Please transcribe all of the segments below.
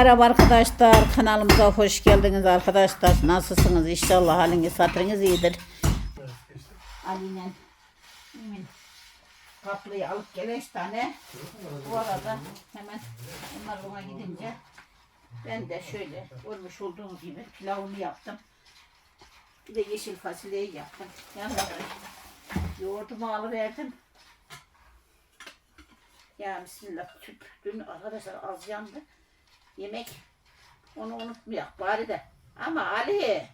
Merhaba arkadaşlar kanalımıza hoş geldiniz arkadaşlar. Nasılsınız? İnşallah haliniz hatırınız iyidir. Ali'yle tatlıyı alıp gel beş tane. Bu arada hemen onlar gidince ben de şöyle görmüş olduğunuz gibi pilavımı yaptım. Bir de yeşil fasulyeyi yaptım. Yanına da yoğurdumu alıverdim. Ya bismillah tüp dün arkadaşlar az yandı. Yemek onu unutmayak bari de. Ama Ali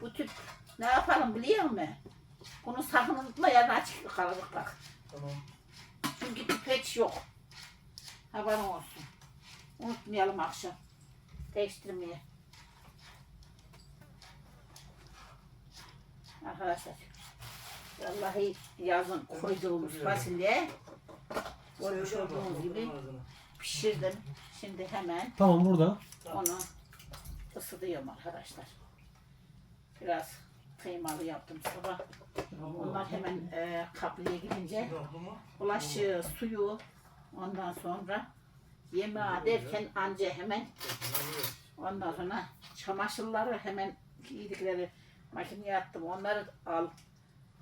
bu tüp ne yapalım biliyor musun? Bunu sakın unutma yarın açık kalır bak. Tamam. Çünkü tüp hiç yok. Haberin olsun. Unutmayalım akşam. Değiştirmeye. Arkadaşlar. Vallahi yazın koyduğumuz fasulye görmüş olduğunuz gibi pişirdim. Şimdi hemen Tamam burada. onu ısıtıyorum arkadaşlar. Biraz kıymalı yaptım sabah. Onlar hemen e, kaplıya gidince bulaşığı, suyu ondan sonra yemeğe derken anca hemen ondan sonra çamaşırları hemen giydikleri makineye attım. Onları al.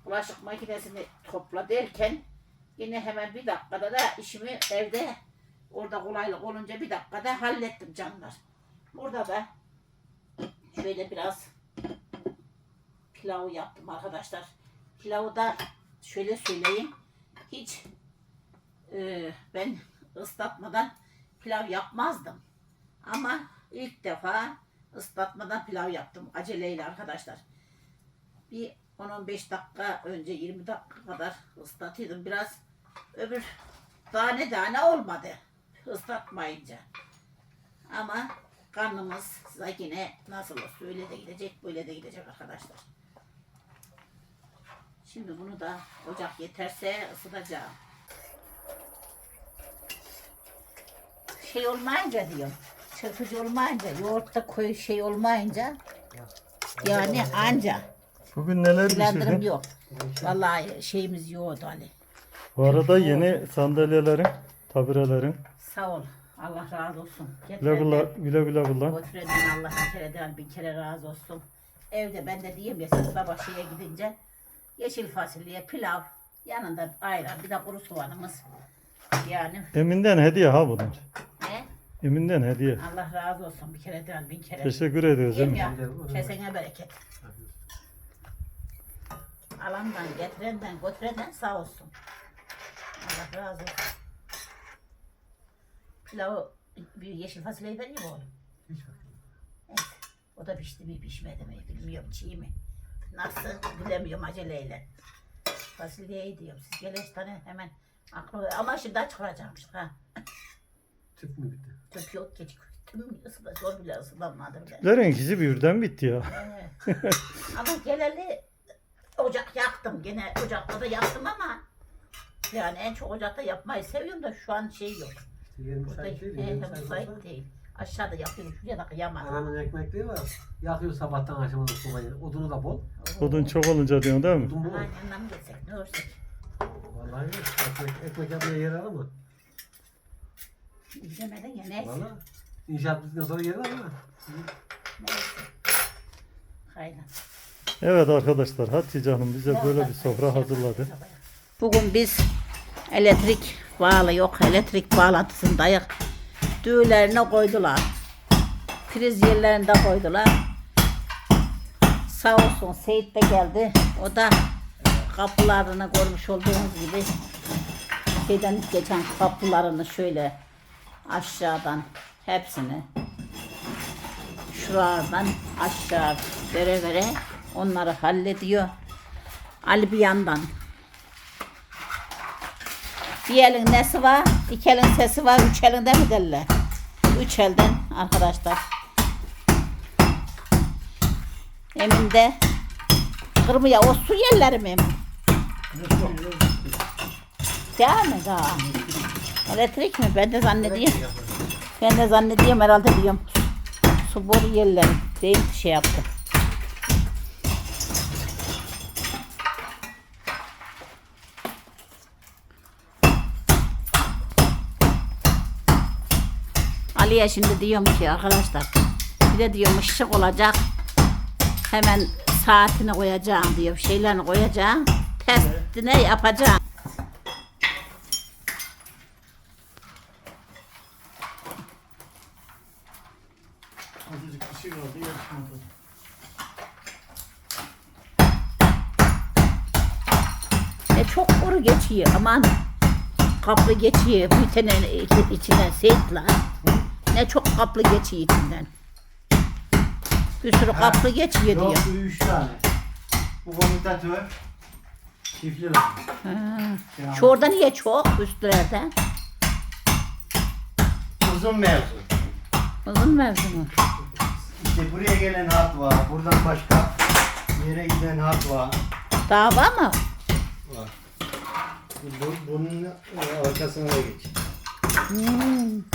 Bulaşık makinesini topla derken yine hemen bir dakikada da işimi evde orada kolaylık olunca bir dakikada hallettim canlar. Burada da şöyle biraz pilav yaptım arkadaşlar. Pilavı da şöyle söyleyeyim. Hiç e, ben ıslatmadan pilav yapmazdım. Ama ilk defa ıslatmadan pilav yaptım aceleyle arkadaşlar. Bir 10-15 dakika önce 20 dakika kadar ıslatıyordum. Biraz öbür tane tane olmadı ıslatmayınca. Ama karnımız yine nasıl olsa öyle de gidecek böyle de gidecek arkadaşlar. Şimdi bunu da ocak yeterse ısıtacağım. Şey olmayınca diyorum. Çırpıcı olmayınca, yoğurtta koyu şey olmayınca yani anca Bugün neler blenderım pişirdin? yok. Vallahi şeyimiz yoktu Ali. Bu arada yeni sandalyelerin, tabirelerin. Sağ ol. Allah razı olsun. Güle güle, güle güle kullan. götürenden Allah bir kereden bir kere razı olsun. Evde ben de diyeyim ya sabah şeye gidince yeşil fasulye, pilav, yanında ayran, bir de kuru soğanımız. Yani Emin'den hediye ha bunlar. ne? Emin'den hediye. Allah razı olsun bir kereden bin kere. Teşekkür ediyoruz Diyeyim Emin. ya kesene bereket. Alandan, getirenden, götürenden sağ olsun. Allah razı olsun. Pilavı bir yeşil fasulyeyi veriyor mu oğlum? Evet. O da pişti mi pişmedi mi bilmiyorum çiğ mi. Nasıl bilemiyorum aceleyle. Fasulyeyi diyorum siz geleş tane hemen aklı ama şimdi aç kalacakmış ha. Tüp mü bitti? Tüp yok geç. Tüm ısıda zor bile ısıtamadım ben. Lerin ikisi birden bitti ya. Evet. ama geleli ocak yaktım. Gene ocakta da yaktım ama yani en çok ocakta yapmayı seviyorum da şu an şey yok. Burada müsait değil. he, müsait olsa- değil. Aşağıda yapıyorum. Şuraya da kıyamadım. Anamın ekmekliği var. Yakıyor sabahtan akşama da sobayı. Odunu da bol. Odun çok olunca diyorsun değil mi? Odun bol. Aman yanına mı geçsek ne olursak. Vallahi yok. ekmek, ekmek yapmaya yer var mı? İzlemeden ya neyse. Valla. İnşaat bittikten sonra yer var mı? Neyse. Evet arkadaşlar Hatice Hanım bize böyle bir sofra hazırladı. Bugün biz elektrik bağlı yok elektrik bağlantısındayız. Düğülerine koydular. Priz yerlerinde koydular. Sağ olsun Seyit de geldi. O da kapılarını görmüş olduğunuz gibi şeyden geçen kapılarını şöyle aşağıdan hepsini şuradan aşağı vere vere onları hallediyor. Ali bir yandan bir elin nesi var, iki elin sesi var, üç elinde mi derler? Üç elden arkadaşlar. Emin de kırmaya o su yerleri mi? Değil mi daha? Elektrik mi? Ben de zannediyorum. Ben de zannediyorum herhalde diyorum. Su boru yerleri değil şey yaptı. Ali'ye şimdi diyorum ki arkadaşlar bir de diyorum ışık olacak. Hemen saatini koyacağım diyor. Şeylerini koyacağım. Testine yapacağım. Azıcık bir şey. Ne çok kuru geçiyor aman. Kaplı geçiyor. Bir tane içi- içinden seyitler. Kaplı geçiyor içinden. Bir sürü kaplı geçiyor diyor. Yok bu üç tane. Bu komutatör. Çiftli var. Ha. Yani Şu orada niye çok üstlerde? Uzun mevzu. Uzun mevzu mu? İşte buraya gelen hat var. Buradan başka yere giden hat var. Dava mı? var. Bu, bunun arkasına da geç. Hmm.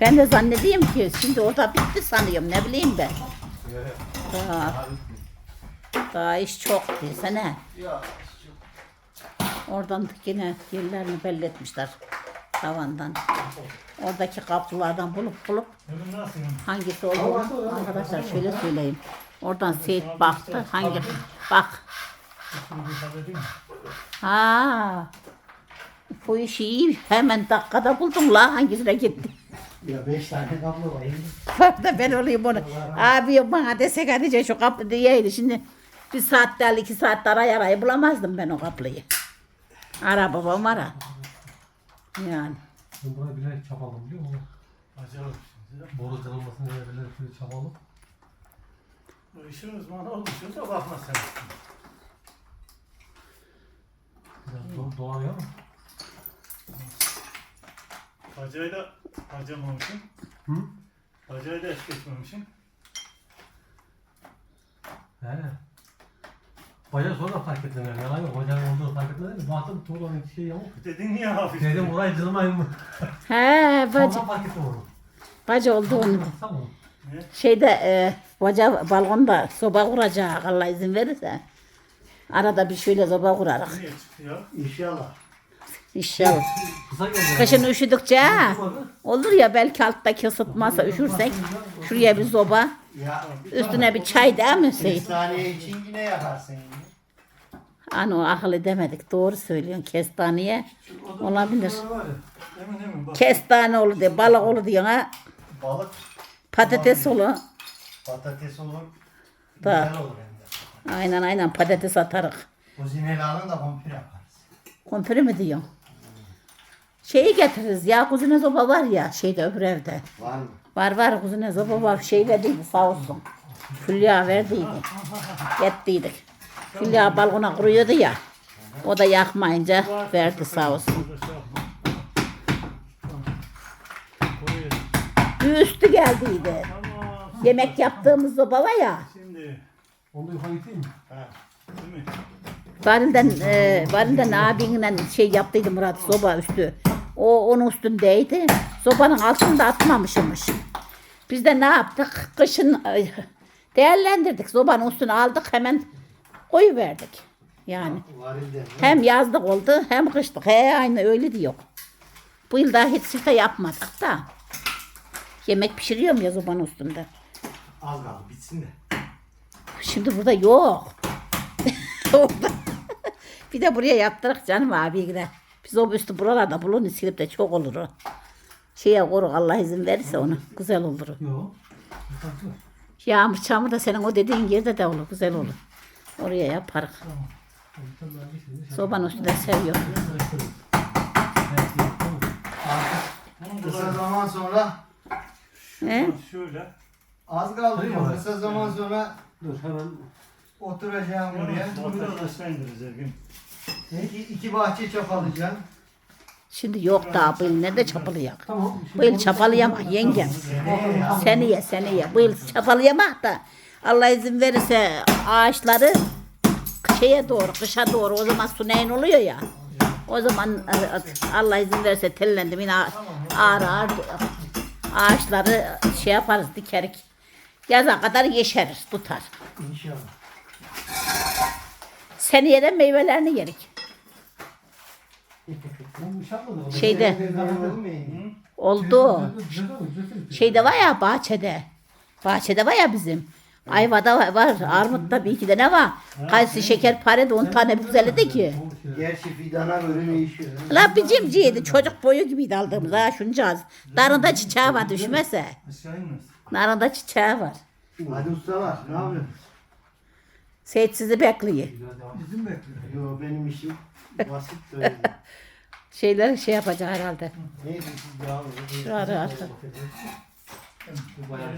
Ben de zannedeyim ki şimdi orada bitti sanıyorum ne bileyim ben. Daha, daha iş çok desene. Oradan yine yerlerini belli etmişler tavandan. Oradaki kapılardan bulup bulup hangisi olduğunu arkadaşlar şöyle söyleyeyim. Oradan Seyit baktı hangi bak ha bu işi iyi hemen dakikada buldum la hangisine gitti. Ya beş tane kablo var. Bak da ben olayım onu. Abi bana desek hadi şu kapı diyeydi. Şimdi bir saatte iki saatte arayı arayı bulamazdım ben o kapıyı. Ara babam ara. Yani. Ben buraya bilerek çapalım biliyor musun? Acayip şimdi. Boru kırılmasın diye bilerek şöyle çapalım. Bu işin uzmanı olmuşsun da bakma sen. Biraz do doğaya mı? Bacayı da harcamamışsın. Hı? Bacayı da es geçmemişsin. He. Bacağı sonra fark ettim yani. Yalan yok. Bacağın olduğunu fark etmedim. Baktım tuğlanın şey yamuk. Dedin niye hafif? Dedim burayı cırmayın mı? He bacı, Sonra fark ettim onu. bacı olduğunu. Tamam. Şeyde e, baca balkonda soba kuracak Allah izin verirse. Arada bir şöyle soba kurarak. Niye çıktı ya? İnşallah. İnşallah. Kışın üşüdükçe. Olur ya belki alttaki ısıtmazsa üşürsek. Şuraya bir soba. Ya Üstüne bir çay değil mi bir Seyit? saniye için yine yakarsın yine. Ano akıl edemedik. Doğru söylüyorsun. Kestaneye olabilir. Kestane olur diye, balık olur diyor ha. Balık, Patates olur. patates olur. Da. Güzel olur hem de. Aynen aynen patates atarık. Bu zineli alın da kompir yaparız. Kompiri mi diyorsun? Şeyi getiririz ya kuzine soba var ya şeyde öbür evde. Var mı? Var var kuzine soba var şey verdiydi sağ olsun. Hülya verdiydi. Yettiydik. Hülya balkona kuruyordu ya. O da yakmayınca verdi sağ olsun. Üstü geldiydi. Yemek yaptığımız soba var ya. Şimdi. Onu yukarı gideyim mi? Ha. Değil mi? Varilden, e, varilden abinle şey yaptıydı Murat soba üstü. O onun üstündeydi. Sobanın altında atmamışmış. Biz de ne yaptık? Kışın değerlendirdik. Sobanın üstüne aldık hemen koyuverdik. Yani Varilde. hem yazlık oldu hem kışlık. He aynı öyle diyor. Bu yıl daha hiç sirte yapmadık da. Yemek pişiriyorum ya sobanın üstünde. Az kaldı bitsin de. Şimdi burada yok. Bir de buraya yaptırık canım abi gider. Biz o üstü buralarda bulun silip de çok olur o. Şeye koruk Allah izin verirse onu. Güzel olur o. Yok. Yok. Yağmur çamur da senin o dediğin yerde de olur. Güzel olur. Oraya yaparız. Bir şey- Sobanın üstünde yok, tamam. Artık kısa zaman sonra He? Şöyle. az kaldı. Diyor. olarak. Kısa zaman sonra Dur hemen oturacağım buraya. Bunu biraz aşağı indiririz Ergin. İki, iki bahçe çapalayacaksın. Şimdi yok daha bu yıl nerede çapalayacak? tamam. Bu yıl çapalayamaz yengem. Seneye. Seneye. Bu yıl çapalayamaz da Allah izin verirse ağaçları şeye doğru, kışa doğru o zaman su neyin oluyor ya. O zaman e, Allah izin verirse tellendim yine ağır ağır ağaçları şey yaparız dikerik. Yaza kadar yeşerir, tutar. İnşallah. Seneye de meyvelerini yerik. Şeyde oldu. Şeyde var ya bahçede. Bahçede var ya bizim. Ayvada var, var. Armut'ta bir iki tane var. Kayısı şekerpare de on tane güzeldi ki. Gerçi fidana göre değişiyor. La bir cimciydi. Çocuk boyu gibiydi aldığımız ha şuncağız. Narında çiçeği var düşmese. Narında çiçeği var. Hadi ustalar ne yapıyorsun? Seyit sizi bekliyor. Bizim bekliyor. Yo benim işim basit böyle. Şeyleri şey yapacak herhalde. Neyse siz devam edin. Şu ara ara. Bu bayağı.